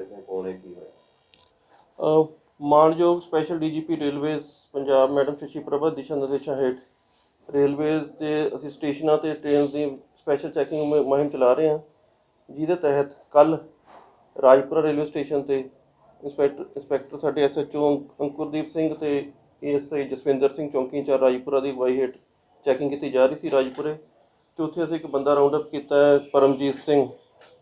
ਬੰਦੇ ਨੇ ਕੌਣ ਹੈ ਕੀ ਹੋਇਆ। ਅ, ਮਾਣਯੋਗ special DGP railways Punjab madam Shashi Prabha ਦਿਸ਼ਾ ਨਿਰਦੇਸ਼ਾਂ ਹੇਠ ਰੇਲਵੇਜ਼ ਦੇ ਅਸੀਂ ਸਟੇਸ਼ਨਾਂ ਤੇ ਟ੍ਰੇਨਸ ਦੀ ਸਪੈਸ਼ਲ ਚੈਕਿੰਗ ਮੁ- ਮੁਹਿੰਮ ਚਲਾ ਰਹੇ ਹਾਂ। ਜਿਹਦੇ ਤਹਿਤ ਕੱਲ ਰਾਜਪੁਰਾ ਰੇਲਵੇ ਸਟੇਸ਼ਨ ਤੇ ਇੰਸਪੈਕਟਰ ਇੰਸਪੈਕਟਰ ਸਾਡੇ ਐਸਐਚਓ ਅੰਕੁਰਦੀਪ ਸਿੰਘ ਤੇ ਏਐਸਆਈ ਜਸਵਿੰਦਰ ਸਿੰਘ ਚੌਂਕੀ ਇੰਚਾਰਜ ਰਾਜਪੁਰਾ ਦੀ ਅਗਵਾਈ ਹੇਠ ਚੈਕਿੰਗ ਕੀਤੀ ਜਾ ਰਹੀ ਸੀ ਰਾਜਪੁਰੇ। ਤੇ ਉੱਥੇ ਅਸੀਂ ਇੱਕ ਬੰਦਾ ਰਾਉਂਡ ਅਪ ਕੀਤਾ ਹੈ ਪਰਮਜੀਤ ਸਿੰਘ।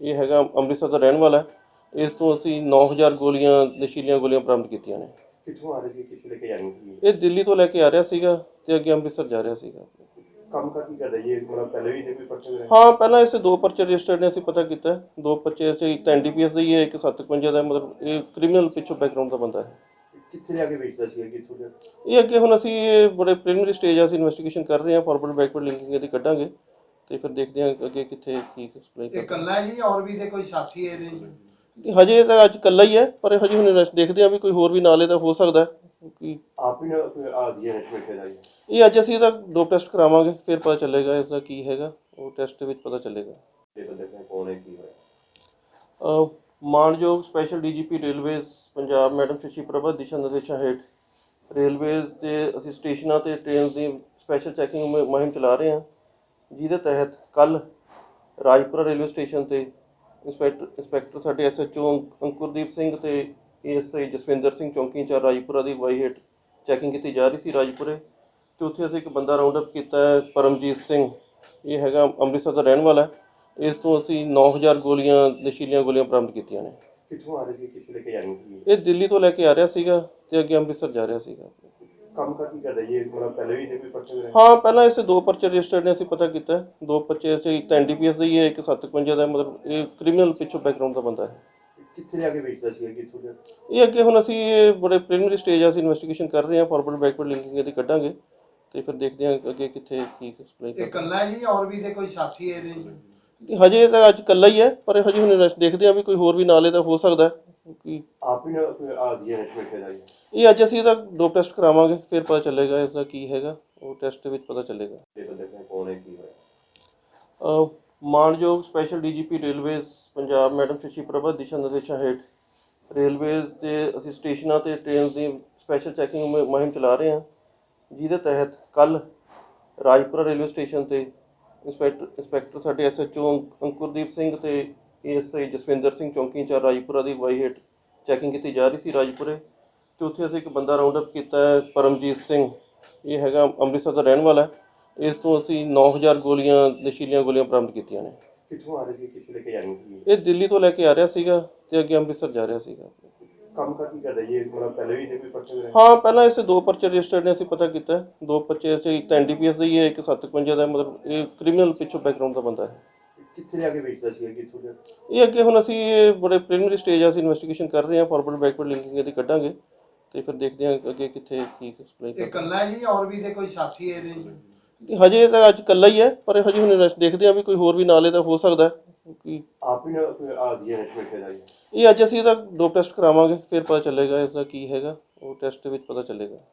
ਇਹ ਹੈਗਾ ਅੰਮ੍ਰਿਤਸਰ ਦਾ ਰਹਿਣ ਵਾਲਾ ਹੈ। ਇਸ ਤੋਂ ਅਸੀਂ 9000 ਗੋਲੀਆਂ ਨਸ਼ੀਲੀਆਂ ਗੋਲੀਆਂ ਬਰਾਮਦ ਕੀਤੀਆਂ ਨੇ। ਕਿੱਥੋਂ ਆ ਰਹੇ ਸੀ ਕਿੱਥੇ ਲੈ ਕੇ ਜਾਣੀ ਸੀ? ਇਹ ਦਿੱਲੀ ਤੋਂ ਲੈ ਕੇ ਆ ਰਿਹਾ ਸੀਗਾ ਤੇ ਅੱਗੇ ਅੰਮ੍ਰਿਤਸਰ ਜਾ ਰਿਹਾ ਸੀਗਾ। ਕੰਮ ਕਾ ਕੀ ਕਰਦਾ ਜੀ? ਇਹ ਮਤਲਬ ਪਹਿਲੇ ਵੀ ਜੇ ਕੋਈ ਪਰਚੇ ਰਹੇ ਹਾਂ ਪਹਿਲਾਂ ਇਸੇ ਦੋ ਪਰਚੇ ਰਜਿਸਟਰਡ ਨੇ ਅਸੀਂ ਪਤਾ ਕੀਤਾ। ਹੈ। ਦੋ ਪਰਚੇ ਚ ਇੱਕ ਤਾਂ ਐਨਡੀਪੀਐਸ ਦਾ ਹੀ ਹੈ ਇੱਕ 751 ਦਾ ਹੈ, ਮਤਲਬ ਇਹ ਕ੍ਰਿਮੀਨਲ ਪਿੱਛੋਂ ਬੈਕਗ੍ਰਾਉਂਡ ਦਾ ਬੰਦਾ ਹੈ। ਕਿੱਥੇ ਜਾ ਕੇ ਵੇਚਦਾ ਸੀ ਕਿੱਥੋਂ ਇਹ ਅੱਗੇ ਹੁਣ ਅਸੀਂ ਇਹ ਬੜੇ ਪ੍ਰੀਲਿਮਿਨਰੀ ਸਟੇਜ ਆ ਅਸੀਂ ਇਨਵੈਸਟੀਗੇਸ਼ਨ ਕਰ ਰਹੇ ਹਾਂ ਫਾਰਵਰਡ ਬੈਕਵਰਡ ਲਿੰਕਿੰਗ ਇਹਦੀ ਕੱਢਾਂਗੇ ਤੇ ਫਿਰ ਦੇਖਦੇ ਹਾਂ ਅੱਗੇ ਕਿੱਥੇ ਕੀ ਐਕਸਪਲਾਈਨ ਇਹ ਕਰਦੇ ਇਕੱਲਾ ਹੈ ਜੀ ਔਰ ਵੀ ਦੇ ਕੋਈ ਸਾਥੀ ਇਹਦੇ? ਜੀ ਹਜੇ ਤਾਂ ਅੱਜ ਕੱਲਾ ਹੀ ਹੈ ਪਰ ਹਜੇ ਹੁਣ invest- ਦੇਖਦੇ ਹਾਂ ਵੀ ਕੋਈ ਹੋਰ ਵੀ ਨਾਲੇ ਦਾ ਹੋ ਸਕਦਾ ਹੈ ਕਿਉਂਕਿ ਆਪ ਹੀ ਆ ਜੀ ਨਸ਼ੇ ਦਾ ਜੀ। ਇਹ ਅੱਜ ਅਸੀਂ ਇਹਦਾ ਡੋਪ ਟੈਸਟ ਕਰਾਵਾਂਗੇ ਫਿਰ ਪਤਾ ਚੱਲੇਗਾ ਇਸ ਦਾ ਕੀ ਹੈਗਾ ਉਹ ਟੈਸਟ ਦੇ ਵਿੱਚ ਪਤਾ ਚੱਲੇਗਾ। ਇਹ ਬੰਦੇ ਨੇ ਕੌਣ ਹੈ ਕੀ ਹੋਇਆ? ਅ, ਮਾਣਯੋਗ special DGP railways Punjab madam Shashi Prabha ਦਿਸ਼ਾ ਨਿਰਦੇਸ਼ਾਂ ਹੇਠ ਰੇਲਵੇਜ਼ ਦੇ ਅਸੀਂ ਸਟੇਸ਼ਨਾਂ ਤੇ ਟ੍ਰੇਨਸ ਦੀ ਸਪੈਸ਼ਲ ਚੈਕਿੰਗ ਮੁਹਿੰਮ ਚਲਾ ਰਹੇ ਹਾਂ ਜਿਹਦੇ ਤਹਿਤ ਕੱਲ ਰਾਜਪੁਰਾ ਰੇਲਵੇ ਸਟੇਸ਼ਨ ਤੇ ਇੰਸਪੈਕਟਰ ਇੰਸਪੈਕਟਰ ਸਾਡੇ ਐਸਐਚਓ ਅੰਕੁਰਦੀਪ ਸਿੰਘ ਤੇ ਏਐਸਆਈ ਜਸਵਿੰਦਰ ਸਿੰਘ ਚੌਂਕੀ ਇੰਚਾਰਜ ਰਾਜਪੁਰਾ ਦੀ ਅਗਵਾਈ ਹੇਠ ਚੈਕਿੰਗ ਕੀਤੀ ਜਾ ਰਹੀ ਸੀ ਰਾਜਪੁਰੇ। ਤੇ ਉੱਥੇ ਅਸੀਂ ਇੱਕ ਬੰਦਾ ਰਾਉਂਡ ਅਪ ਕੀਤਾ ਹੈ ਪਰਮਜੀਤ ਸਿੰਘ। ਇਹ ਹੈਗਾ ਅੰਮ੍ਰਿਤਸਰ ਦਾ ਰਹਿਣ ਵਾਲਾ ਇਸ ਤੋਂ ਅਸੀਂ 9000 ਗੋਲੀਆਂ ਨਸ਼ੀਲੀਆਂ ਗੋਲੀਆਂ ਬਰਾਮਦ ਕੀਤੀਆਂ ਨੇ। ਕਿੱਥੋਂ ਆ ਰਹੇ ਸੀ? ਕਿੱਥੇ ਲੈ ਕੇ ਜਾਣੀ ਸੀ? ਇਹ ਦਿੱਲੀ ਤੋਂ ਲੈ ਕੇ ਆ ਰਿਹਾ ਸੀਗਾ ਤੇ ਅੱਗੇ ਅੰਮ੍ਰਿਤਸਰ ਜਾ ਰਿਹਾ ਸੀਗਾ। ਕੰਮ ਕਾ ਕੀ ਕਰਦਾ? ਜੀ ਇਹ ਮਤਲਬ ਪਹਿਲੇ ਵੀ ਜੇ ਕੋਈ ਪਰਚੇ ਰਹੇ? ਹਾਂ ਪਹਿਲਾਂ ਇਸੇ ਦੋ ਪਰਚੇ ਰਜਿਸਟਰਡ ਨੇ ਅਸੀਂ ਪਤਾ ਕੀਤਾ। ਹੈ। ਦੋ ਪਰਚੇ ਚ ਇੱਕ ਤਾਂ ਐਨਡੀਪੀਐਸ ਦਾ ਹੀ ਹੈ ਇੱਕ 751 ਦਾ ਹੈ, ਮਤਲਬ ਇਹ ਕ੍ਰਿਮੀਨਲ ਪਿੱਛੋਂ ਬੈਕਗ੍ਰਾਉਂਡ ਦਾ ਬੰਦਾ ਹੈ। ਕਿੱਥੇ ਜਾ ਕੇ ਵੇਚਦਾ ਸੀ ਕਿੱਥੋਂ ਜਾ ਇਹ ਅੱਗੇ ਹੁਣ ਅਸੀਂ ਇਹ ਬੜੇ ਪ੍ਰੀਲਿਮਿਨਰੀ ਸਟੇਜ ਆ ਅਸੀਂ ਇਨਵੈਸਟੀਗੇਸ਼ਨ ਕਰ ਰਹੇ ਹਾਂ ਫਾਰਵਰਡ ਬੈਕਵਰਡ ਲਿੰਕਿੰਗ ਇਹਦੀ ਕੱਢਾਂਗੇ ਤੇ ਫਿਰ ਦੇਖਦੇ ਹਾਂ ਅੱਗੇ ਕਿੱਥੇ ਕੀ ਇਹ ਕਰਦੇ। ਇਕੱਲਾ ਹੈ ਜੀ ਔਰ ਵੀ ਦੇ ਕੋਈ ਸਾਥੀ ਇਹਦੇ? ਜੀ ਹਜੇ ਤਾਂ ਅੱਜ ਕੱਲਾ ਹੀ ਹੈ ਪਰ ਹਜੇ ਹੁਣ ਦੇਖਦੇ ਹਾਂ ਵੀ ਕੋਈ ਹੋਰ ਵੀ ਨਾਲੇ ਦਾ ਹੋ ਸਕਦਾ ਹੈ ਕਿਉਂਕਿ ਆਪ ਹੀ ਨਾ ਆ ਜੀ ਨਸ਼ੇ ਦਾ ਜੀ ਇਹ ਅੱਜ ਅਸੀਂ ਇਹਦਾ ਡੋਪ ਟੈਸਟ ਕਰਾਵਾਂਗੇ ਫਿਰ ਪਤਾ ਚੱਲੇਗਾ ਇਸ ਦਾ ਕੀ ਹੈਗਾ ਉਹ ਟੈਸਟ ਦੇ ਵਿੱਚ ਪਤਾ ਚੱਲੇਗਾ। ਇਹ ਬੰਦੇ ਨੇ ਕੌਣ ਹੈ ਕੀ ਹੋਇਆ? ਅ, ਮਾਣਯੋਗ special DGP railways Punjab madam Shashi Prabha ਦਿਸ਼ਾ ਨਿਰਦੇਸ਼ਾਂ ਹੇਠ ਰੇਲਵੇਜ਼ ਦੇ ਅਸੀਂ ਸਟੇਸ਼ਨਾਂ ਤੇ ਟ੍ਰੇਨਸ ਦੀ ਸਪੈਸ਼ਲ ਚੈਕਿੰਗ ਮੁਹਿੰਮ ਚਲਾ ਰਹੇ ਹਾਂ। ਜਿਹਦੇ ਤਹਿਤ ਕੱਲ ਰਾਜਪੁਰਾ ਰੇਲਵੇ ਸਟੇਸ਼ਨ ਤੇ ਇੰਸਪੈਕਟਰ ਇੰਸਪੈਕਟਰ ਸਾਡੇ ਐਸਐਚਓ ਅੰਕੁਰਦੀਪ ਸਿੰਘ ਤੇ ਏਐਸਆਈ ਜਸਵਿੰਦਰ ਸਿੰਘ ਚੌਂਕੀ ਇੰਚਾਰਜ ਰਾਜਪੁਰਾ ਦੀ ਅਗਵਾਈ ਹੇਠ ਚੈਕਿੰਗ ਕੀਤੀ ਜਾ ਰਹੀ ਸੀ ਰਾਜਪੁਰੇ। ਤੇ ਉੱਥੇ ਅਸੀਂ ਇੱਕ ਬੰਦਾ ਰਾਉਂਡ ਅਪ ਕੀਤਾ ਹੈ ਪਰਮਜੀਤ ਸਿੰਘ। ਇਹ ਹੈਗਾ ਅੰਮ੍ਰਿਤਸਰ ਦਾ ਰਹਿਣ ਵਾਲਾ ਹੈ। ਇਸ ਤੋਂ ਅਸੀਂ 9000 ਗੋਲੀਆਂ ਨਸ਼ੀਲੀਆਂ ਗੋਲੀਆਂ ਬਰਾਮਦ ਕੀਤੀਆਂ ਨੇ। ਕਿੱਥੋਂ ਆ ਰਹੇ ਸੀ ਕਿੱਥੇ ਲੈ ਕੇ ਜਾਣੀ ਸੀ? ਇਹ ਦਿੱਲੀ ਤੋਂ ਲੈ ਕੇ ਆ ਰਿਹਾ ਸੀਗਾ ਤੇ ਅੱਗੇ ਅੰਮ੍ਰਿਤਸਰ ਜਾ ਰਿਹਾ ਸੀਗਾ। ਕੰਮ ਕਾ ਕੀ ਕਰਦਾ ਜੀ? ਇਹ ਮਤਲਬ ਪਹਿਲੇ ਵੀ ਜੇ ਕੋਈ ਪਰਚੇ ਰਹੇ ਹਾਂ ਪਹਿਲਾਂ ਇਸੇ ਦੋ ਪਰਚੇ ਰਜਿਸਟਰਡ ਨੇ ਅਸੀਂ ਪਤਾ ਕੀਤਾ। ਹੈ। ਦੋ ਪਰਚੇ ਚ ਇੱਕ ਤਾਂ ਐਨਡੀਪੀਐਸ ਦਾ ਹੀ ਹੈ ਇੱਕ 751 ਦਾ ਹੈ, ਮਤਲਬ ਇਹ ਕ੍ਰਿਮੀਨਲ ਪਿੱਛੋਂ ਬੈਕਗ੍ਰਾਉਂਡ ਦਾ ਬੰਦਾ ਹੈ। ਕਿੱਥੇ ਜਾ ਕੇ ਵੇਚਦਾ ਸੀ ਕਿੱਥੋਂ ਜਾ ਇਹ ਅੱਗੇ ਹੁਣ ਅਸੀਂ ਇਹ ਬੜੇ ਪ੍ਰੀਲਿਮਿਨਰੀ ਸਟੇਜ ਆ ਅਸੀਂ ਇਨਵੈਸਟੀਗੇਸ਼ਨ ਕਰ ਰਹੇ ਹਾਂ ਫਾਰਵਰਡ ਬੈਕਵਰਡ ਲਿੰਕਿੰਗ ਇਹਦੀ ਕੱਢਾਂਗੇ। ਤੇ ਫਿਰ ਦੇਖਦੇ ਹਾਂ ਅੱਗੇ ਕਿੱਥੇ ਕੀ ਐਕਸਪਲਾਈਨ ਇਹ ਇਕੱਲਾ ਹੈ ਜੀ ਔਰ ਵੀ ਦੇ ਕੋਈ ਸਾਥੀ ਇਹਦੇ ਜੀ? ਹਜੇ ਤਾਂ ਅੱਜ ਕੱਲਾ ਹੀ ਹੈ ਪਰ ਹਜੇ ਹੁਣ invest- ਦੇਖਦੇ ਹਾਂ ਵੀ ਕੋਈ ਹੋਰ ਵੀ ਨਾਲੇ ਦਾ ਹੋ ਸਕਦਾ ਹੈ ਕਿਉਂਕਿ ਆਪ ਹੀ ਆ ਜੀ ਨਸ਼ੇ ਦਾ ਜੀ ਇਹ ਅੱਜ ਅਸੀਂ ਇਹਦਾ ਡੋਪ ਟੈਸਟ ਕਰਾਵਾਂਗੇ ਫਿਰ ਪਤਾ ਚੱਲੇਗਾ ਇਸ ਦਾ ਕੀ ਹੈਗਾ ਉਹ ਟੈਸਟ ਦੇ ਵਿੱਚ ਪਤਾ ਚੱਲੇਗਾ।